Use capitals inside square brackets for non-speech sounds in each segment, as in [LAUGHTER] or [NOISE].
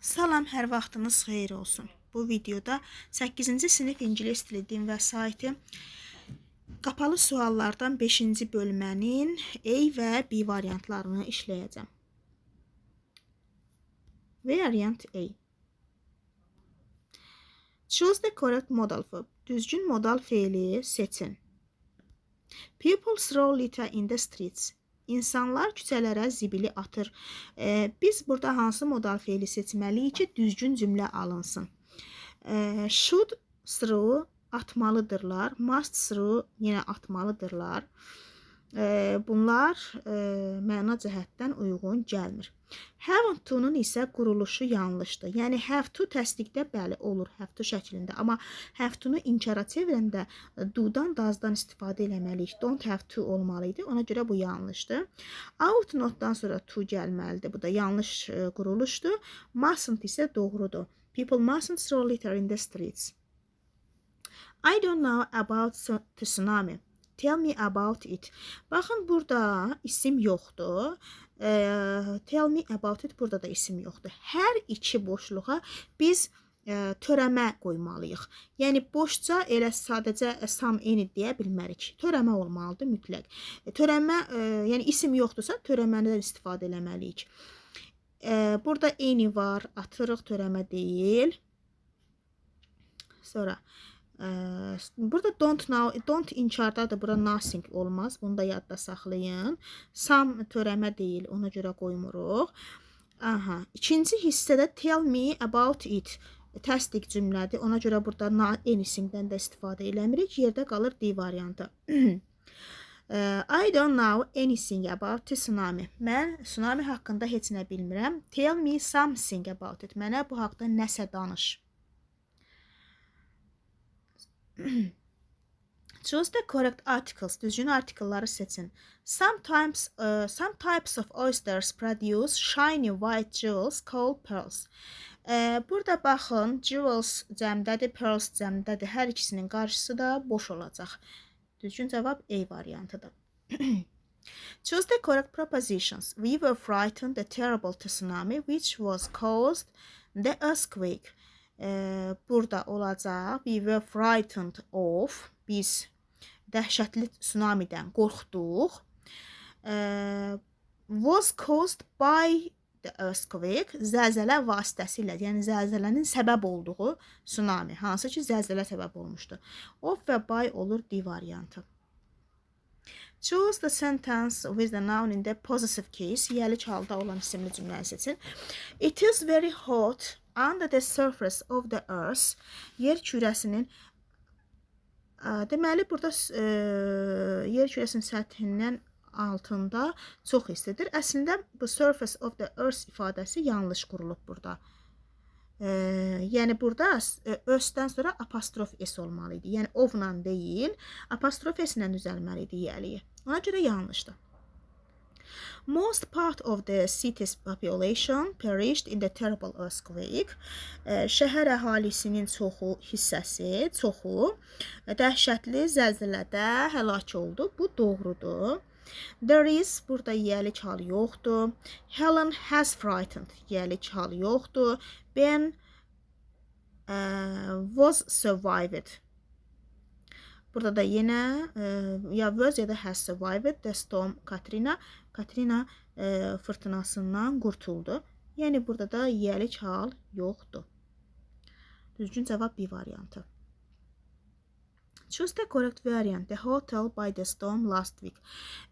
Salam, hər vaxtınız xeyir olsun. Bu videoda 8-ci sinif ingilis dili din vəsaiti qapalı suallardan 5-ci bölmənin A və B variantlarını işləyəcəm. Variant A. Choose the correct modal verb. Düzgün modal fiili seçin. People throw litter in the streets. İnsanlar küçələrə zibili atır. Ee, biz burada hansı modal fiili seçməliyik ki, düzgün cümlə alınsın? Ee, should throw atmalıdırlar. Must throw yenə atmalıdırlar. Ee, bunlar e, məna cəhətdən uyğun gəlmir. Have to-nun isə quruluşu yanlışdır. Yəni have to təsdiqdə bəli olur have to şəklində, amma have to-nu inkara çevirəndə e, do-dan, does-dan istifadə eləməliyik. Don't have to olmalı idi. Ona görə bu yanlışdır. Out not-dan sonra to gəlməlidir. Bu da yanlış e, quruluşdur. Mustn't isə doğrudur. People mustn't throw litter in the streets. I don't know about tsu- tsunami. Tell me about it. Baxın burada isim yoxdur. Eee, tell me about it burada da isim yoxdur. Hər iki boşluğa biz e, törəmə qoymalıyıq. Yəni boşca elə sadəcə e, some any deyə bilmərik. Törəmə olmalıdır mütləq. E, Törəmə, e, yəni isim yoxdursa törəmədən istifadə eləməliyik. E, burada any var, atırıq törəmə deyil. Sonra e, burada don't know, don't inkardadır. Bura nothing olmaz. Bunu da yadda saxlayın. Some törəmə deyil, ona görə qoymuruq. Aha. İkinci hissədə tell me about it təsdiq cümlədir. Ona görə burada na anything-dən də istifadə eləmirik. Yerdə qalır D variantı. [CLEARS THROAT] I don't know anything about tsunami. Mən tsunami haqqında heç nə bilmirəm. Tell me something about it. Mənə bu haqqda nəsə danış. [CLEARS THROAT] Choose the correct articles. Düzgün artikelları seçin. Sometimes, uh, some types of oysters produce shiny white jewels called pearls. Uh, burada baxın, jewels cəmdədir, pearls cəmdədir. Hər ikisinin qarşısı da boş olacaq. Düzgün cavab A variantıdır. [CLEARS THROAT] Choose the correct prepositions. We were frightened the terrible tsunami which was caused the earthquake. Ee, burada olacaq. We were frightened of. Biz dəhşətli tsunamidən qorxduq. Ee, was caused by the earthquake. Zəlzələ vasitəsilə, yəni zəlzələnin səbəb olduğu tsunami, hansı ki zəlzələ səbəb olmuşdu. Of və by olur D variantı. Choose the sentence with the noun in the possessive case. Yəlik halda olan isimli cümləni seçin. It is very hot under the surface of the earth. Yer kürəsinin Ə, Deməli burada ə, yer kürəsinin səthindən altında çox istidir. Əslində bu surface of the earth ifadəsi yanlış qurulub burada. E, yəni burada e, öz-dən sonra apostrof s olmalı idi. Yəni ovla deyil, apostrof s ilə düzəlməli idi yəliyi. Ona görə yanlışdır. Most part of the city's population perished in the terrible earthquake. Şəhər əhalisinin çoxu hissəsi, çoxu dəhşətli zəlzələdə həlak oldu. Bu doğrudur. There is burada yəlik hal yoxdur. Helen has frightened yəlik hal yoxdur. Ben uh, was survived. Burada da yenə e, ya was ya da has survived the storm Katrina. Katrina e, fırtınasından qurtuldu. Yəni burada da yəlik hal yoxdur. Düzgün cavab B variantı. Choose the correct variant. The hotel by the storm last week.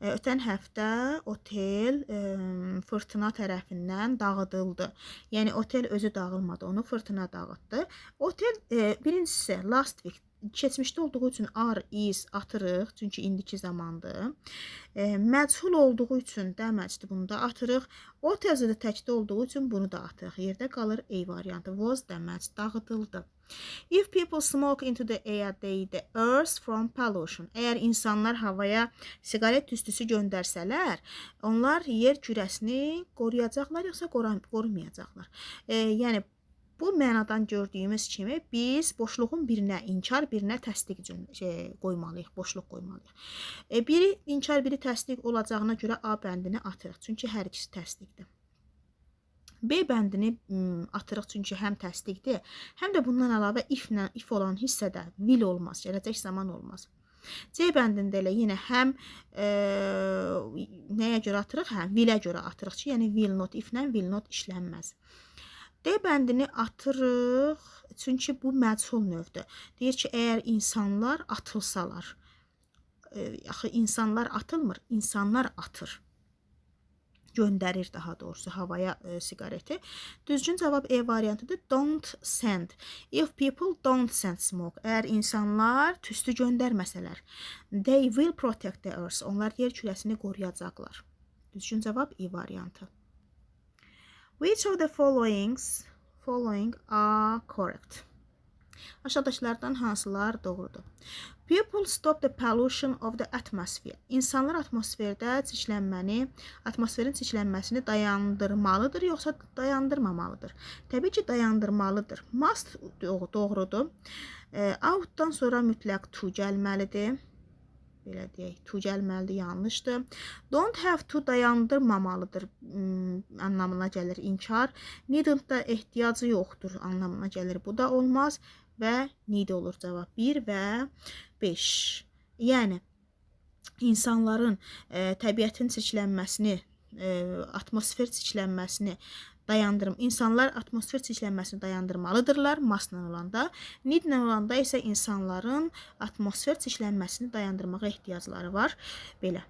E, ötən həftə otel e, fırtına tərəfindən dağıdıldı. Yəni otel özü dağılmadı, onu fırtına dağıtdı. Otel e, birincisi last week keçmişdə olduğu üçün are, is atırıq, çünki indiki zamandır. E, məchul olduğu üçün dəməcdir, bunu da atırıq. O təzədə təkdə olduğu üçün bunu da atırıq. Yerdə qalır A variantı. Was dəməc dağıdıldı. If people smoke into the air, they the earth from pollution. Əgər insanlar havaya siqaret tüstüsü göndərsələr, onlar yer kürəsini qoruyacaqlar yoxsa qorumayacaqlar. E, yəni bu mənadan gördüyümüz kimi biz boşluğun birinə inkar, birinə təsdiq şey, qoymalıyıq, boşluq qoymalıyıq. E, biri inkar, biri təsdiq olacağına görə A bəndini atırıq. Çünki hər ikisi təsdiqdir. B bəndini atırıq çünki həm təsdiqdir, həm də bundan əlavə if-lə if olan hissədə will olmaz, gələcək zaman olmaz. C bəndində elə yenə həm e, nəyə görə atırıq? Hə, will-ə görə atırıq ki, yəni will not if-lə will not işlənməz. D bəndini atırıq çünki bu məchul növdür. Deyir ki, əgər insanlar atılsalar, e, axı insanlar atılmır, insanlar atır göndərir daha doğrusu havaya e, siqareti. Düzgün cavab E variantıdır. Don't send. If people don't send smoke. Əgər insanlar tüstü göndərməsələr, they will protect the earth. Onlar yer kürəsini qoruyacaqlar. Düzgün cavab E variantı. Which of the followings following are correct? Aşağıdakılardan hansılar doğrudur? People stop the pollution of the atmosphere. İnsanlar atmosferdə çirklənməni, atmosferin çirklənməsini dayandırmalıdır yoxsa dayandırmamalıdır? Təbii ki, dayandırmalıdır. Must doğ- doğrudur. E, outdan sonra mütləq to gəlməlidir. Belə deyək, to gəlməlidir, yanlışdır. Don't have to dayandırmamalıdır hmm, anlamına gəlir inkar. Needn't da ehtiyacı yoxdur anlamına gəlir. Bu da olmaz və need olur cavab 1 və 5. Yəni insanların e, təbiətin çirklənməsini, e, atmosfer çirklənməsini dayandırım. İnsanlar atmosfer çirklənməsini dayandırmalıdırlar masla olanda. Nidlə olanda isə insanların atmosfer çirklənməsini dayandırmağa ehtiyacları var. Belə.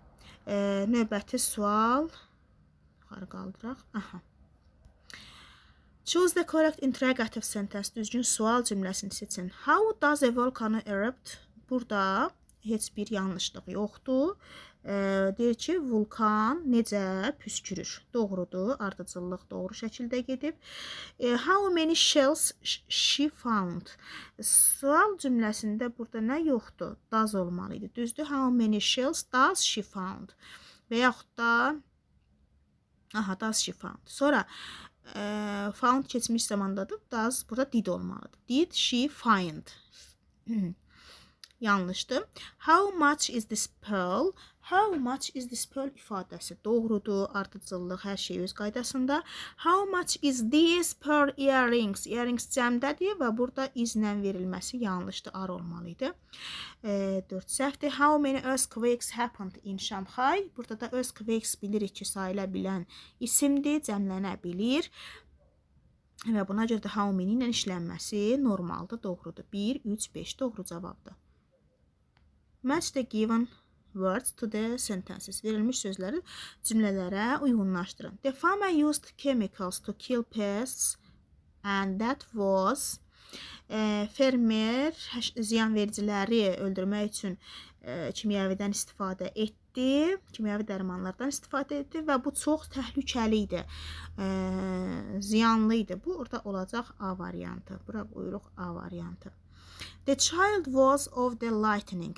E, növbəti sual yuxarı qaldıraq. Aha. Choose the correct interrogative sentence. Düzgün sual cümləsini seçin. How does a volcano erupt? Burada heç bir yanlışlıq yoxdur. E, deyir ki, vulkan necə püskürür? Doğrudur. Ardıcıllıq doğru şəkildə gedib. E, how many shells sh- she found? Sual cümləsində burada nə yoxdur? Does olmalı idi. Düzdür? How many shells does she found? Və yaxud da Aha, does she found. Sonra e, found keçmiş zamandadır. Does burada did olmalıdır. Did she find? Yanlışdır. How much is this pearl? How much is this pearl ifadəsi doğrudur. Ardıcıllıq hər şey öz qaydasında. How much is this pearl earrings? Earrings cəmdədir və burada izlə verilməsi yanlışdır. Ar olmalı idi. E, 4 səhvdir. How many earthquakes happened in Shanghai? Burada da earthquakes bilirik ki, sayıla bilən isimdir, cəmlənə bilir. Və buna görə də how many ilə işlənməsi normaldır, doğrudur. 1, 3, 5 doğru cavabdır. Match the given words to the sentences. Verilmiş sözləri cümlələrə uyğunlaşdırın. The farmer used chemicals to kill pests and that was e, fermer ziyanvericiləri öldürmək üçün e, kimyəvidən istifadə etdi, kimyəvi dərmanlardan istifadə etdi və bu çox təhlükəli idi. E, ziyanlı idi. Bu orada olacaq A variantı. Bura qoyuruq A variantı. The child was of the lightning.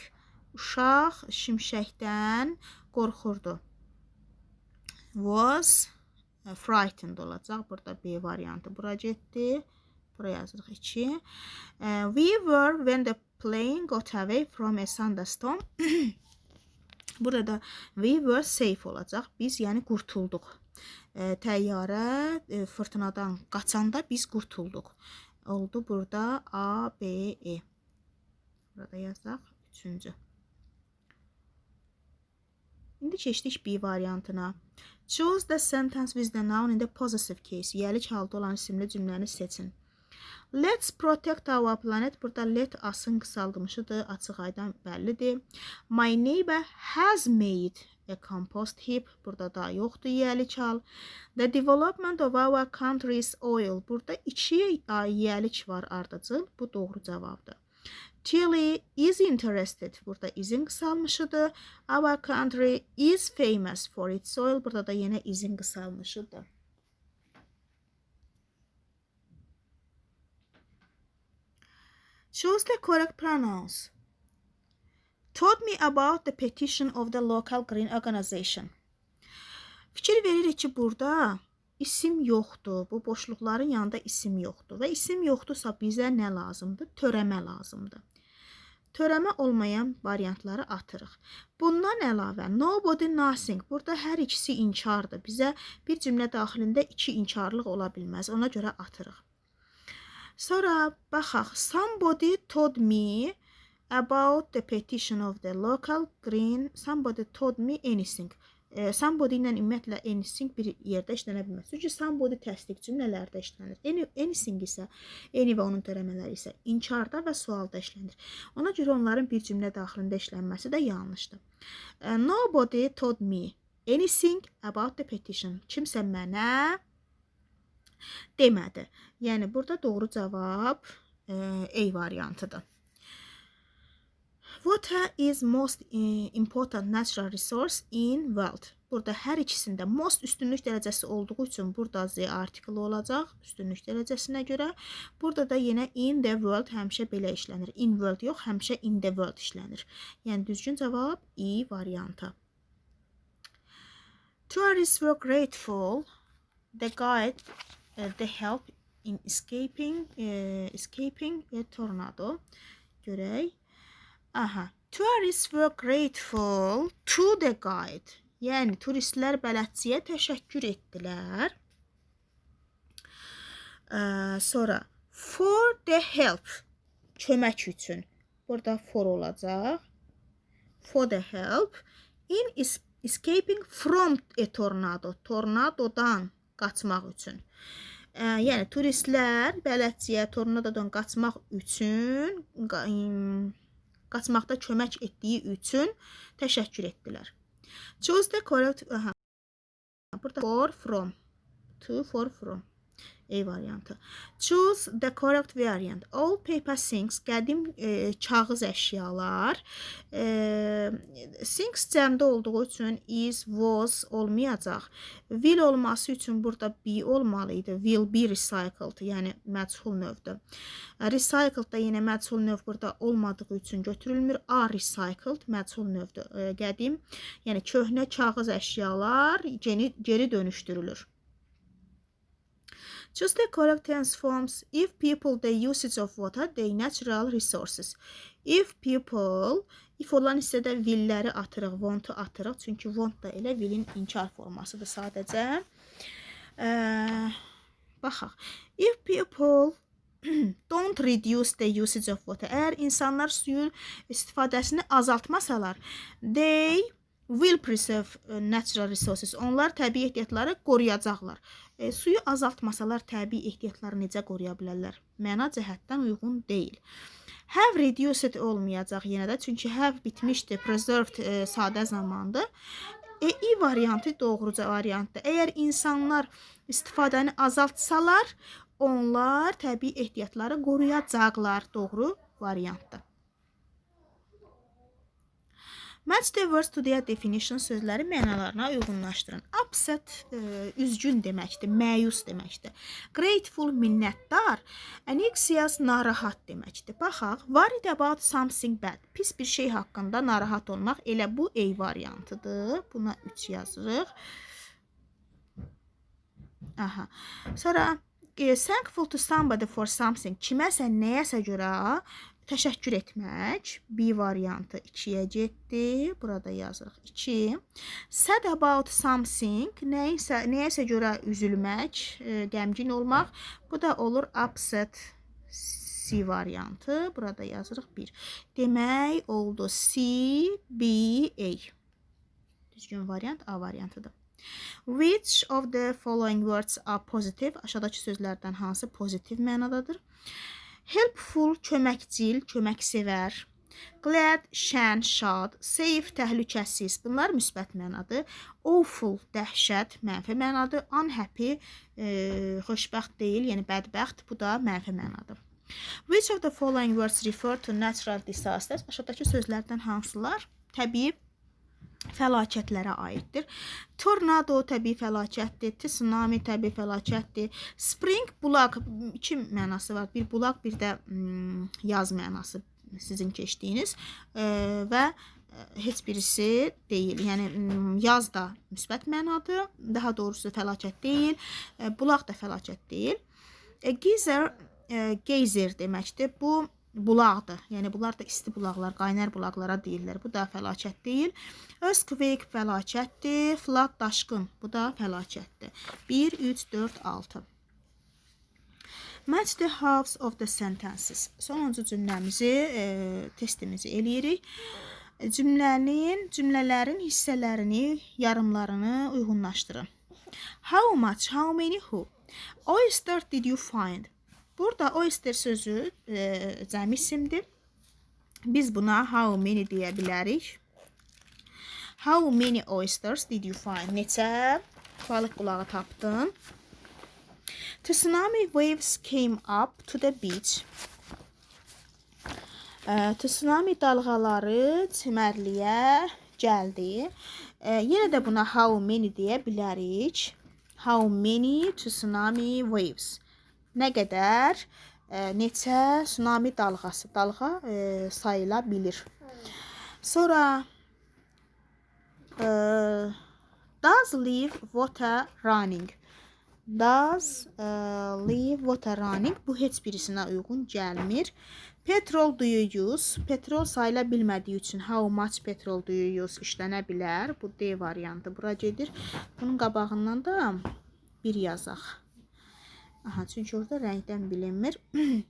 Uşaq şimşəkdən qorxurdu. Was frightened olacaq. Burada B variantı bura getdi. Bura yazırıq 2. We were when the plane got away from a thunderstorm. [COUGHS] Burada we were safe olacaq. Biz yəni qurtulduq. E, təyyarə fırtınadan qaçanda biz qurtulduq. Oldu burada A, B, E. Burada yazaq. Üçüncü. İndi keçdik B variantına. Choose the sentence with the noun in the possessive case. Yəlik halda olan isimli cümləni seçin. Let's protect our planet. Burada let asın qısaldılmışıdır. Açıq aydan bəllidir. My neighbor has made a compost heap. Burada da yoxdur yəlik hal. The development of our country's oil. Burada iki ay yəlik var ardıcıl. Bu doğru cavabdır. Chile is interested. Burada izin qısalmışıdır. Our country is famous for its oil. Burada da yenə izin qısalmışıdır. Choose the correct pronouns. Told me about the petition of the local green organization. Fikir veririk ki, burada isim yoxdur. Bu boşluqların yanında isim yoxdur və isim yoxdursa bizə nə lazımdır? Törəmə lazımdır. Törəmə olmayan variantları atırıq. Bundan əlavə nobody nothing. Burada hər ikisi inkardır. Bizə bir cümlə daxilində iki inkarlıq ola bilməz. Ona görə atırıq. Sonra baxaq. Somebody told me about the petition of the local green. Somebody told me anything. E, somebody ilə ümumiyyətlə anything bir yerdə işlənə bilməz. Çünki somebody təsdiq cümlələrdə işlənir. Any, anything isə any və onun törəmələri isə inkarda və sualda işlənir. Ona görə onların bir cümlə daxilində işlənməsi də yanlışdır. Nobody told me anything about the petition. Kimsə mənə demədi. Yəni burada doğru cavab e, A variantıdır. Water is most eh, important natural resource in world. Burada hər ikisində most üstünlük dərəcəsi olduğu üçün burada Z artiklı olacaq üstünlük dərəcəsinə görə. Burada da yenə in the world həmişə belə işlənir. In world yox, həmişə in the world işlənir. Yəni düzgün cavab E variantı. Tourists were grateful. The guide, the help in escaping, uh, escaping a tornado. Görək. Aha. Tourists were grateful to the guide. Yəni turistlər bələdçiyə təşəkkür etdilər. Ə, sonra for the help kömək üçün. Burada for olacaq. For the help in es escaping from a tornado. Tornadodan qaçmaq üçün. Ə, yəni turistlər bələdçiyə tornadodan qaçmaq üçün qaçmaqda kömək etdiyi üçün təşəkkür etdilər. Choose the correct aha. Burada for from to for from A variantı. Choose the correct variant. All paper things qədim e, kağız əşyalar. E, things cəmdə olduğu üçün is, was olmayacaq. Will olması üçün burada be olmalı idi. Will be recycled, yəni məchul növdür. Recycled da yenə məchul növ burada olmadığı üçün götürülmür. Are recycled məchul növdür. E, qədim, yəni köhnə kağız əşyalar geri, geri dönüşdürülür. Choose the correct tense forms. If people the usage of water, they natural resources. If people, if olan hissədə willləri atırıq, want-u atırıq. Çünki want da elə willin inkar formasıdır sadəcə. Ə, baxaq. If people [CLEARS THROAT] don't reduce the usage of water. Əgər insanlar suyun istifadəsini azaltmasalar, they will preserve e, natural resources. Onlar təbii ehtiyatları qoruyacaqlar. E, suyu azaltmasalar təbii ehtiyatları necə qoruya bilərlər? Məna cəhətdən uyğun deyil. Have reduced olmayacaq yenə də, çünki have bitmişdi, preserved e, sadə zamandır. E, i variantı doğru variantdır. Əgər insanlar istifadəni azaltsalar, onlar təbii ehtiyatları qoruyacaqlar. Doğru variantdır. Match the words to their definition sözləri mənalarına uyğunlaşdırın. Upset e, üzgün deməkdir, məyus deməkdir. Grateful minnətdar, anxious narahat deməkdir. Baxaq, worried about something bad. Pis bir şey haqqında narahat olmaq elə bu A variantıdır. Buna 3 yazırıq. Aha. Sonra e, thankful to somebody for something. Kiməsə, nəyəsə görə təşəkkür etmək. B variantı 2-yə getdi. Burada yazırıq 2. Sad about something. Nəyəsə, nəyəsə görə üzülmək, e, qəmgin olmaq. Bu da olur upset C variantı. Burada yazırıq 1. Demək oldu C, B, A. Düzgün variant A variantıdır. Which of the following words are positive? Aşağıdakı sözlərdən hansı pozitiv mənadadır? Helpful, köməkcil, köməksevər. Glad, şən, şad. Safe, təhlükəsiz. Bunlar müsbət mənadır. Awful, dəhşət, mənfi mənadır. Unhappy, e, xoşbəxt deyil, yəni bədbəxt. Bu da mənfi mənadır. Which of the following words refer to natural disasters? Aşağıdakı sözlərdən hansılar təbii fəlakətlərə aiddir. Tornado təbii fəlakətdir, tsunami təbii fəlakətdir. Spring bulaq iki mənası var. Bir bulaq, bir də mm, yaz mənası sizin keçdiyiniz e, və e, heç birisi deyil. Yəni yaz da müsbət mənadır, daha doğrusu fəlakət deyil. Bulaq da fəlakət deyil. Geyser, e, geyser deməkdir. Bu bulaqdır. Yəni bunlar da isti bulaqlar, qaynar bulaqlara deyirlər. Bu da fəlakət deyil. Earthquake fəlakətdir. Flood daşqın. Bu da fəlakətdir. 1 3 4 6. Match the halves of the sentences. Sonuncu cümləmizi, e, testimizi eləyirik. Cümlənin, cümlələrin hissələrini, yarımlarını uyğunlaşdırın. How much, how many, who? Oyster did you find? Burada oyster sözü e, cəm isimdir. Biz buna how many deyə bilərik. How many oysters did you find? Neçə balıq qulağı tapdın? Tsunami waves came up to the beach. Ə, tsunami dalğaları çimərliyə gəldi. Ə, yenə də buna how many deyə bilərik. How many tsunami waves? Nə qədər? Ə, neçə tsunami dalğası? Dalğa ə, sayıla bilir. Sonra ə, does leave water running? Does uh, leave water running? Bu heç birisinə uyğun gəlmir. Petrol do you use? Petrol sayıla bilmədiyi üçün how much petrol do you use işlənə bilər. Bu D variantı bura gedir. Bunun qabağından da bir yazaq. Aha, çünki orada rəngdən bilinmir. [CLEARS THROAT]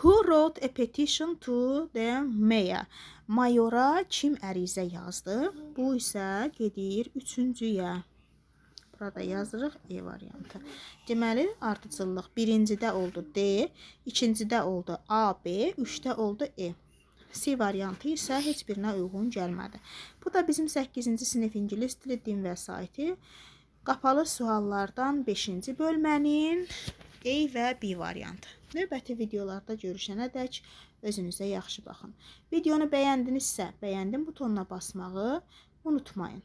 Who wrote a petition to the mayor? Mayora kim ərizə yazdı? Bu isə gedir üçüncüyə. Burada yazırıq E variantı. Deməli, ardıcıllıq birincidə oldu D, ikincidə oldu A, B, üçdə oldu E. C variantı isə heç birinə uyğun gəlmədi. Bu da bizim 8-ci sinif ingilis dili din vəsaiti. Qapalı suallardan 5-ci bölmənin A və B variantı. Növbəti videolarda görüşənədək özünüzə yaxşı baxın. Videonu bəyəndinizsə, bəyəndim butonuna basmağı unutmayın.